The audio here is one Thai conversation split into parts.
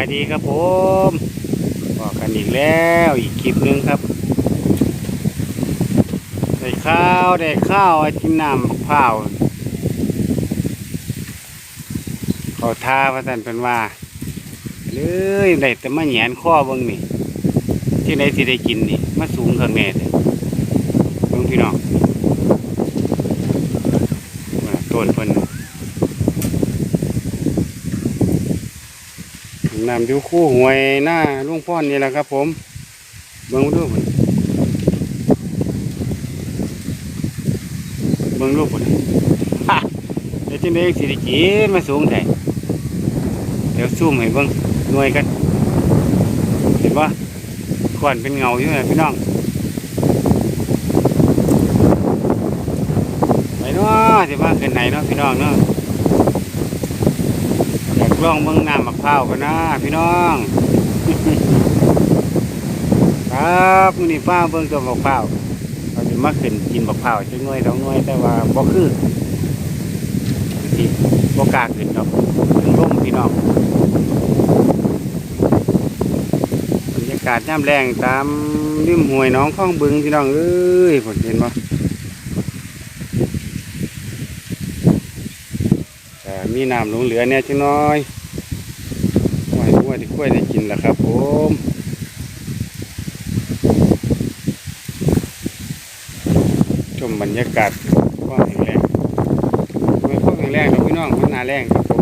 ายดีครับผมบอกกันอีกแล้วอีกคลิปหนึงครับ ได้ข้าวได้ข้าวไอ้กินน้ำบักพร้าวเขาทาพระสันเป็นว่าเลยได้แต่มาแหยนข้อเบิ่งนี่ ที่ไหนสิได้กินนี่มาสูงข้างแน่เลยเบิ่งพี่น้องต้นเพิ่น น้ำอยู่คู่หวยหน้าลุงพ่อนนี่แหละครับ ผมเบิ่งดูเพิ่นเบิ่งรูปพุ่นฮะเดี๋ยวจังสิได้กินมาสูงแท้เดี๋ยวซูมให้เบิ่งหน่วยกัน เห็นบ่ก่อนเป็นเงาอยู่นะพี่น้องไปเนาะสิมาขึ้นไหนเนาะพี่น้องเนาะ ลองเบิ่งน้ำมะพร้าวกันนะพี่น้อง ครับมื้อนี้ฟ้าเบิ่งตัวมะพร้าวเราจะมาขึ้นกินบักเผาวจังหน่วยสองหน่วยแต่ว่าบ่คือคือสิบ่กล้าขึ้นดอกถึงร่มพี่น้องบรรยากาศย่ำแรงตามริมห้วยน้องข้องบึงพี่น้องเอ้ยผลเห็นบ่แต่ มีน้ำหลงเหลือเนี่ยจังน้อยหวยหวยที่กล้วยได้กินแล้วครับผมชมบรรยากาศกว้าแห่งแรงไม่กว้างแห่งแรงหรอกพี่น้องมันหนาแรงครับผม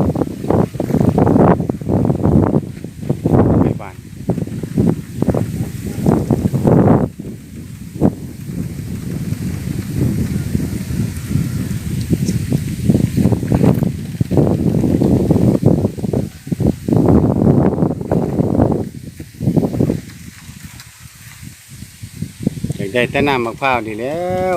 ไปบ้านอยาก ได้แต่น้ำมะพร้าวนี่แล้ว